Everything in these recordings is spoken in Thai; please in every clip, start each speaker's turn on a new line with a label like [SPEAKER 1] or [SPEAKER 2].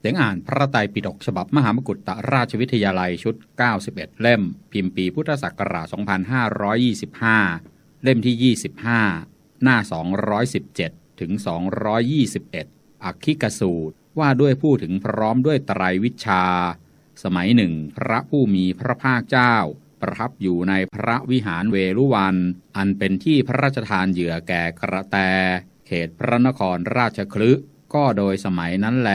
[SPEAKER 1] เสียงอ่านพระไตรปิฎกฉบับมหามกุฏตราชวิทยาลัยชุด 91 เล่ม พิมพ์ปีพุทธศักราช 2525 เล่มที่ 25 หน้า 217 ถึง 221 อักขิกสูตร ว่าด้วยผู้ถึงพร้อมด้วยไตรวิชา สมัยหนึ่ง พระผู้มีพระภาคเจ้า ประทับอยู่ในพระวิหารเวลุวัน อันเป็นที่พระราชทานเหยื่อแก่กระแต เขตพระนครราชคลึก็โดยสมัยนั้นแล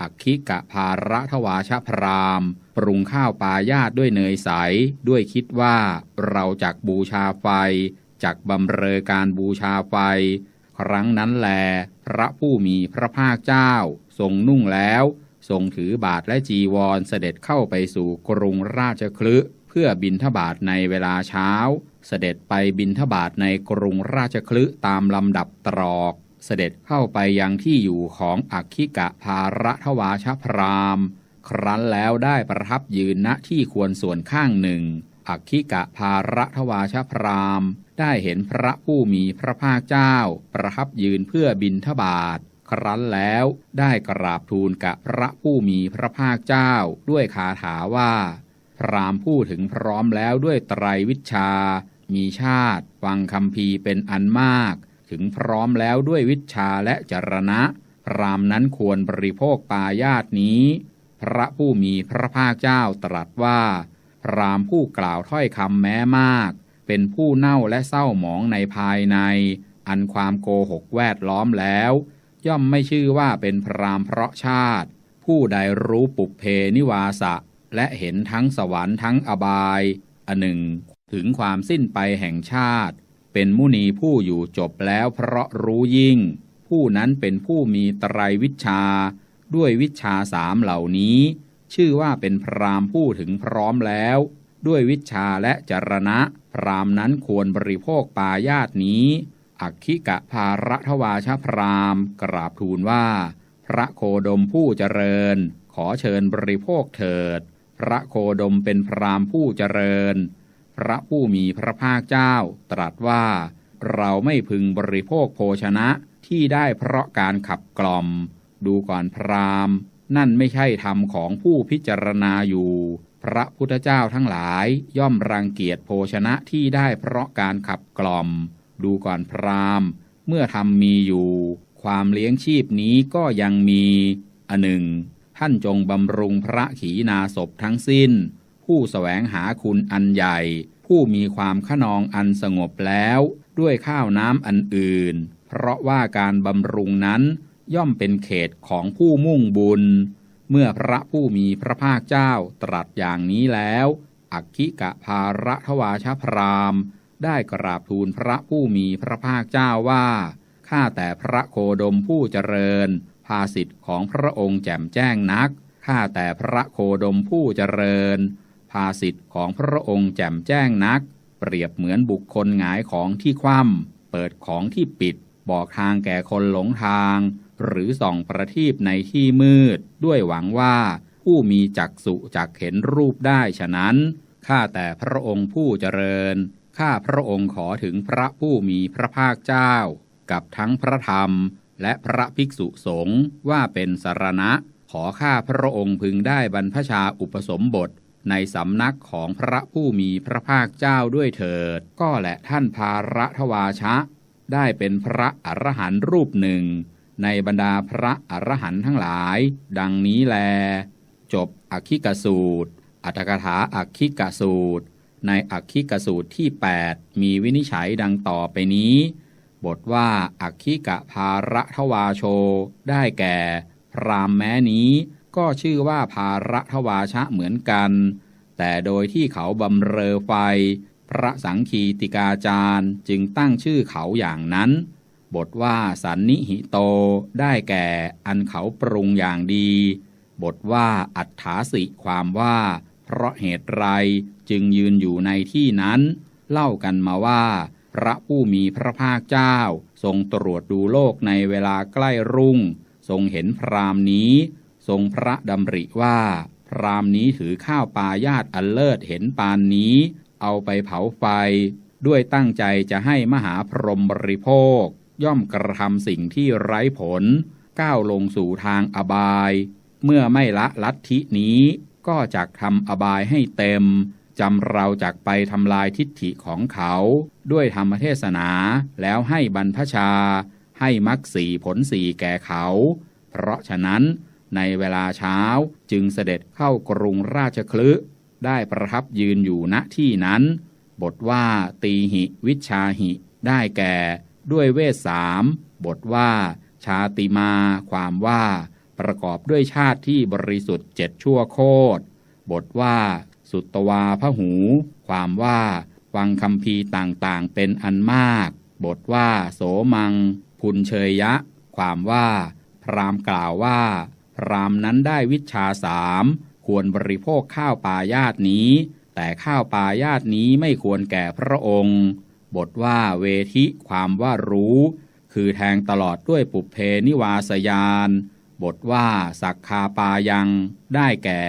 [SPEAKER 1] อักขิกะภาระทวาชพรามปรุงข้าวปลายาตด้วยเนยใส ด้วยคิดว่าเราจักบูชาไฟ จักบำเรอการบูชาไฟ ครั้งนั้นแล พระผู้มีพระภาคเจ้า ทรงนุ่งแล้ว ทรงถือบาทและจีวรเสด็จเข้าไปสู่กรุงราชคลึเพื่อบินทบาทในเวลาเช้า เสด็จไปบินทบาทในกรุงราชคลึตามลำดับตรอก เสด็จเข้าไปยังที่อยู่ของอักขิกะภาระทวาชพราม ครั้นแล้วได้ประทับยืนณที่ควรส่วนข้างหนึ่ง อักขิกะภาระทวาชพรามได้เห็นพระผู้มีพระภาคเจ้า ประทับยืนเพื่อบินทบาทครั้นแล้วได้กราบทูลกับพระผู้มีพระภาคเจ้าด้วยคาถาว่า พรามผู้ถึงพร้อมแล้วด้วยไตรวิชา มีชาติ ฟังคำพีเป็นอันมาก ถึงพร้อมแล้วด้วยวิชาและจรณะ พรามนั้นควรบริโภคปายาตนี้ พระผู้มีพระภาคเจ้าตรัสว่า พรามผู้กล่าวถ้อยคำแม้มาก เป็นผู้เน่าและเศร้าหมองในภายใน อันความโกหกแวดล้อมแล้ว ย่อมไม่ชื่อว่าเป็นพรามเพราะชาติ ผู้ใดรู้ปุเพนิวาสะ และเห็นทั้งสวรรค์ทั้งอบายอันหนึ่งถึงความสิ้นไปแห่งชาติ เป็นมุนีผู้อยู่จบแล้วเพราะรู้ยิ่ง ผู้นั้นเป็นผู้มีไตรวิชา ด้วยวิชาสามเหล่านี้ ชื่อว่าเป็นพรามผู้ถึงพร้อมแล้ว ด้วยวิชาและจรณะ พรามนั้นควรบริโภคปายาตนี้ อักขิกะภาระทวาชพรามกราบทูลว่า พระโคดมผู้เจริญ ขอเชิญบริโภคเถิด พระโคดมเป็นพรามผู้เจริญ พระผู้มีพระภาคเจ้า ตรัสว่า เราไม่พึงบริโภคโภชนะที่ได้เพราะการขับกล่อม ดูก่อนพรามนั่นไม่ใช่ธรรมของผู้พิจารณาอยู่ พระพุทธเจ้าทั้งหลายย่อมรังเกียจโภชนะที่ได้เพราะการขับกล่อม ดูก่อนพรามเมื่อทำมีอยู่ ความเลี้ยงชีพนี้ก็ยังมีอันหนึ่ง ท่านจงบำรุงพระขีณาศพทั้งสิ้น ผู้สแสวงหาคุณอันใหญ่ ผู้มีความขนองอันสงบแล้ว ด้วยข้าวน้ำอันอื่น เพราะว่าการบำรุงนั้นย่อมเป็นเขตของผู้มุ่งบุญ เมื่อพระผู้มีพระภาคเจ้าตรัสอย่างนี้แล้ว อักขิกะภาระทวาชพรามได้กราบทูลพระผู้มีพระภาคเจ้าว่า ข้าแต่พระโคดมผู้เจริญ ภาสิทธิ์ของพระองค์แจ่มแจ้งนัก ข้าแต่พระโคดมผู้เจริญ ภาสิทธิ์ของพระองค์แจ่มแจ้งนัก เปรียบเหมือนบุคคลหงายของที่คว่ำเปิดของที่ปิด บอกทางแก่คนหลงทาง หรือส่องประทีปในที่มืด ด้วยหวังว่า ผู้มีจักษุจักเห็นรูปได้ฉะนั้นข้าแต่พระองค์ผู้เจริญข้าพระองค์ขอถึงพระผู้มีพระภาคเจ้า กับทั้งพระธรรมและพระภิกษุสงฆ์ว่าเป็นสารณะ ขอข้าพระองค์พึงได้บรรพชาอุปสมบท ในสำนักของพระผู้มีพระภาคเจ้าด้วยเถิด ก็แหละท่านภาระทวาชะ ได้เป็นพระอรหันต์รูปหนึ่ง ในบรรดาพระอรหันต์ทั้งหลาย ดังนี้แล จบอคิกสูตร อัตถกถาอักขิกสูตร ในอักขิกสูตรที่ 8 มีวินิจฉัยดังต่อไปนี้ บทว่าอักขิกะภาระทวาโช ได้แก่ พรามแม้นี้ ก็ชื่อว่าภาระทวาชะเหมือนกัน แต่โดยที่เขาบำเรอไฟ พระสังคีติกาจารย์จึงตั้งชื่อเขาอย่างนั้น บทว่าสันนิหิโตได้แก่อันเขาปรุงอย่างดี บทว่าอัฏฐาสิความว่า เพราะเหตุไรจึงยืนอยู่ในที่นั้น เล่ากันมาว่า พระผู้มีพระภาคเจ้า ทรงตรวจดูโลกในเวลาใกล้รุ่ง ทรงเห็นพรามนี้ ทรงพระดำริว่า พรามนี้ถือข้าวปายาตอันเลิศเห็นปานนี้ เอาไปเผาไฟ ด้วยตั้งใจจะให้มหาพรหมบริโภค ย่อมกระทำสิ่งที่ไร้ผล ก้าวลงสู่ทางอบาย เมื่อไม่ละลัทธินี้ก็จักทำอบายให้เต็มจำเราจักไปทำลายทิฏฐิของเขา ด้วยธรรมเทศนาแล้วให้บรรพชา ให้มรรคสีผลสีแก่เขา เพราะฉะนั้น ในเวลาเช้าจึงเสด็จเข้ากรุงราชคลึได้ประทับยืนอยู่ณที่นั้น บทว่าตีหิวิชาหิ ได้แก่ด้วยเวสสามบทว่า ชาติมา ความว่า ประกอบด้วยชาติที่บริสุทธิ์เจ็ดชั่วโคตร บทว่า สุตวาพหู ความว่า ฟังคำพีต่างๆเป็นอันมาก บทว่า โสมัง พุนเชยยะ ความว่า พรามกล่าวว่า พรามนั้นได้วิชาสามควรบริโภคข้าวปายาตนี้ แต่ข้าวปายาตนี้ไม่ควรแก่พระองค์ บทว่าเวทิความว่ารู้ คือแทงตลอดด้วยปุเพนิวาสยาน บทว่าสักคาปายัง ได้แก่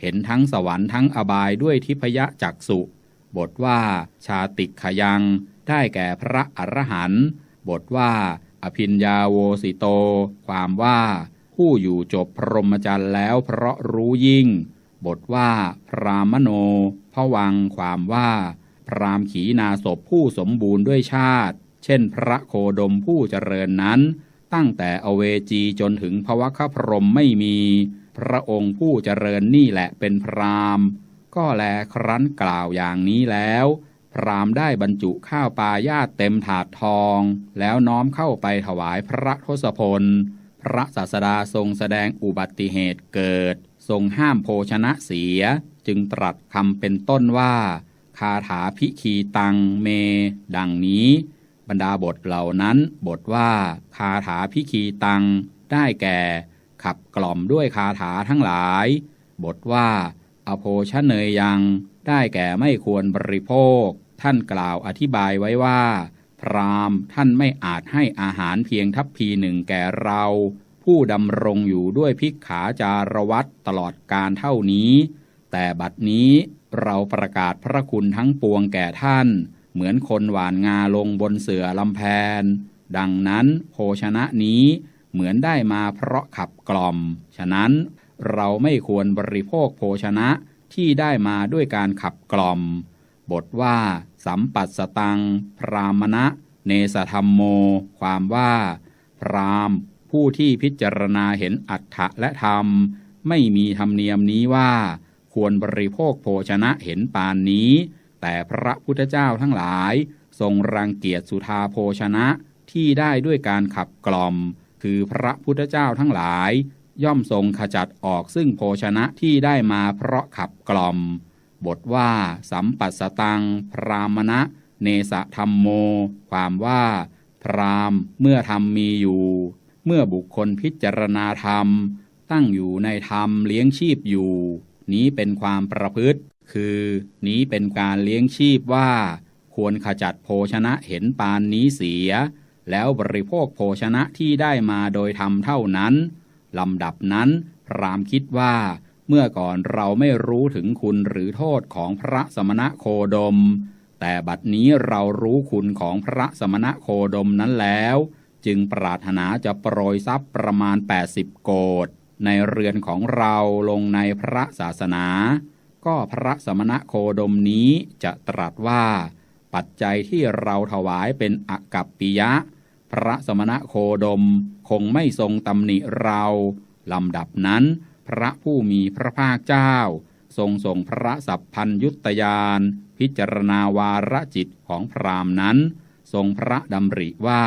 [SPEAKER 1] เห็นทั้งสวรรค์ทั้งอบายด้วยทิพยจักสุบทว่าชาติขยัง ได้แก่พระอรหันต์บทว่า อภิญญาโวสิโต ความว่า ผู้อยู่จบพรหมจรรย์แล้วเพราะรู้ยิ่ง บทว่า พรามโนพวังความว่า พรามขีนาศพผู้สมบูรณ์ด้วยชาติ เช่นพระโคดมผู้เจริญนั้น ตั้งแต่อเวจีจนถึงภวคพรหมไม่มี พระองค์ผู้เจริญนี่แหละเป็นพรามก็แลครั้นกล่าวอย่างนี้แล้ว พรามได้บรรจุข้าวปลายาตเต็มถาดทอง แล้วน้อมเข้าไปถวายพระทศพล พระศาสดาทรงแสดงอุบัติเหตุเกิด ทรงห้ามโภชนะเสีย จึงตรัสคำเป็นต้นว่า คาถาพิคีตังเม ดังนี้ บรรดาบทเหล่านั้น บทว่า คาถาพิคีตัง ได้แก่ ขับกล่อมด้วยคาถาทั้งหลาย บทว่า อโภชเนยยัง ได้แก่ไม่ควรบริโภค ท่านกล่าวอธิบายไว้ว่า พรามท่านไม่อาจให้อาหารเพียงทัพพีหนึ่งแก่เรา ผู้ดำรงอยู่ด้วยพิกขาจารวัตตลอดการเท่านี้ แต่บัดนี้เราประกาศพระคุณทั้งปวงแก่ท่าน เหมือนคนหวานงาลงบนเสือลำแพน ดังนั้นโภชนะนี้เหมือนได้มาเพราะขับกล่อม ฉะนั้นเราไม่ควรบริโภคโภชนะที่ได้มาด้วยการขับกล่อม บทว่า สัมปัสสตัง พรามณะ เนสธรรมโม ความว่า พรามผู้ที่พิจารณาเห็นอัฏฐะและธรรม ไม่มีธรรมเนียมนี้ว่า ควรบริโภคโภชนะเห็นปานนี้ แต่พระพุทธเจ้าทั้งหลาย ทรงรังเกียจสุธาโภชนะที่ได้ด้วยการขับกล่อม คือพระพุทธเจ้าทั้งหลาย ย่อมทรงขจัดออกซึ่งโภชนะที่ได้มาเพราะขับกล่อม บทว่า สัมปัสตัง พรามณะ เนสธรรมโม ความว่า พรามเมื่อธรรมมีอยู่ เมื่อบุคคลพิจารณาธรรม ตั้งอยู่ในธรรมเลี้ยงชีพอยู่ นี้เป็นความประพฤติ คือนี้เป็นการเลี้ยงชีพว่า ควรขจัดโภชนะเห็นปานนี้เสีย แล้วบริโภคโภชนะที่ได้มาโดยธรรมเท่านั้นลำดับนั้นพรามคิดว่า เมื่อก่อนเราไม่รู้ถึงคุณหรือโทษของพระสมณะโคดม แต่บัดนี้เรารู้คุณของพระสมณะโคดมนั้นแล้ว จึงปรารถนาจะโปรยทรัพย์ประมาณ 80 โกดในเรือนของเราลงในพระศาสนา ก็พระสมณะโคดมนี้จะตรัสว่า ปัจจัยที่เราถวายเป็นอกัปปิยะ พระสมณะโคดมคงไม่ทรงตำหนิเราลำดับนั้น พระผู้มีพระภาคเจ้า ทรงส่งพระสัพพัญยุตยาน พิจารณาวาระจิตของพรามนั้น ทรงพระดำริว่า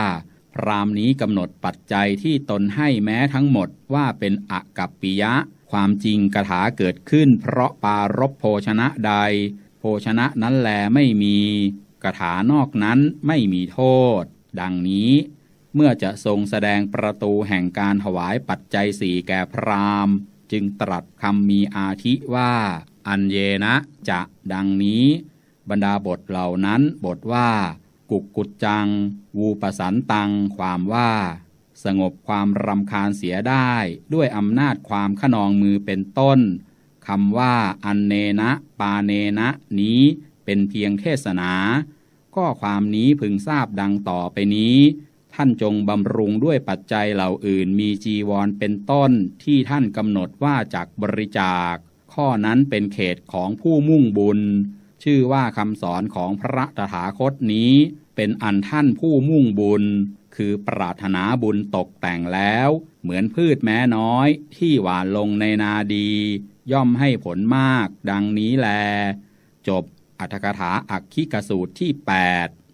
[SPEAKER 1] พรามนี้กำหนดปัจจัยที่ตนให้แม้ทั้งหมดว่าเป็นอกัปปิยะ ความจริงกถาเกิดขึ้น เพราะปารบโภชนะใด โภชนะนั้นแลไม่มีกถานอกนั้นไม่มีโทษ ดังนี้เมื่อจะทรงแสดงประตูแห่งการถวายปัจจัยสี่แก่พราม จึงตรัสคำมีอาทิว่า อันเยนะจะดังนี้ บรรดาบทเหล่านั้นบทว่า กุกกุจจัง วูปสันตัง ความว่า สงบความรำคาญเสียได้ด้วยอำนาจความขนองมือเป็นต้นคำว่า อันเนนะปาเนนะนี้เป็นเพียงเทศนา ก็ความนี้พึงทราบดังต่อไปนี้ ท่านจงบำรุงด้วยปัจจัยเหล่าอื่น มีจีวรเป็นต้นที่ท่านกำหนดว่าจากบริจาค ข้อนั้นเป็นเขตของผู้มุ่งบุญ ชื่อว่าคำสอนของพระตถาคตนี้ เป็นอันท่านผู้มุ่งบุญ คือปรารถนาบุญตกแต่งแล้ว เหมือนพืชแม้น้อย ที่หว่านลงในนาดี ย่อมให้ผลมาก ดังนี้แล จบอัตถกถาอักขิกสูตรที่ 8